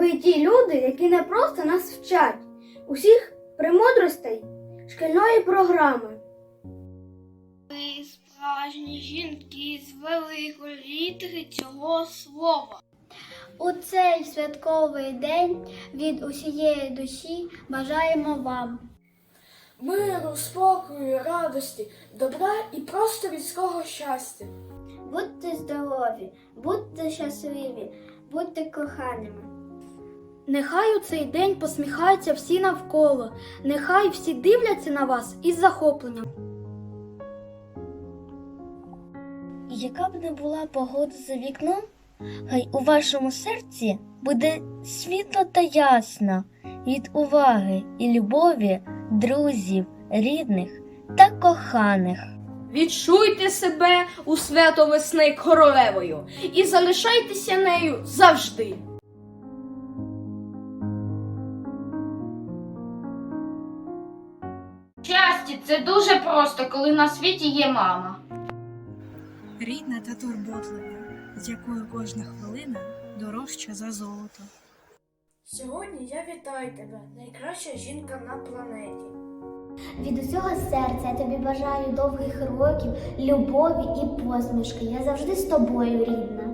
Ви ті люди, які не просто нас вчать усіх премудростей шкільної програми. Ви справжні жінки з великої літери цього слова. У цей святковий день від усієї душі бажаємо вам. Миру, спокою, радості, добра і просто людського щастя. Будьте здорові, будьте щасливі, будьте коханими. Нехай у цей день посміхаються всі навколо, нехай всі дивляться на вас із захопленням. Яка б не була погода за вікном, хай у вашому серці буде світло та ясно від уваги і любові друзів, рідних та коханих. Відчуйте себе у свято весни королевою і залишайтеся нею завжди. Щастя, це дуже просто, коли на світі є мама. рідна та турботлива, з якою кожна хвилина дорожча за золото. Сьогодні я вітаю тебе, найкраща жінка на планеті. Від усього серця я тобі бажаю довгих років, любові і посмішки. Я завжди з тобою, рідна.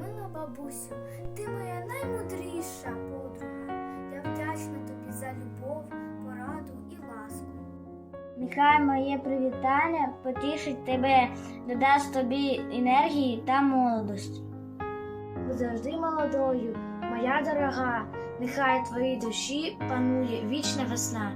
Мила бабусю, Нехай моє привітання потішить тебе, додасть тобі енергії та молодості. Завжди молодою, моя дорога, нехай твоїй душі панує вічна весна.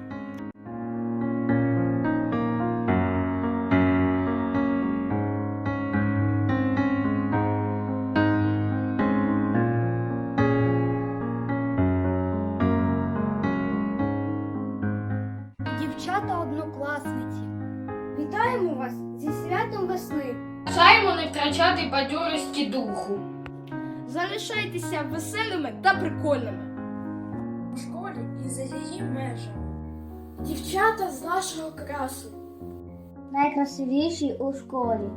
Дівчата однокласниці. Вітаємо вас зі святом весни. Бажаємо не втрачати бадьорості духу. Залишайтеся веселими та прикольними. У школі і за її межами. Дівчата з нашого красу. Найкрасивіші у школі.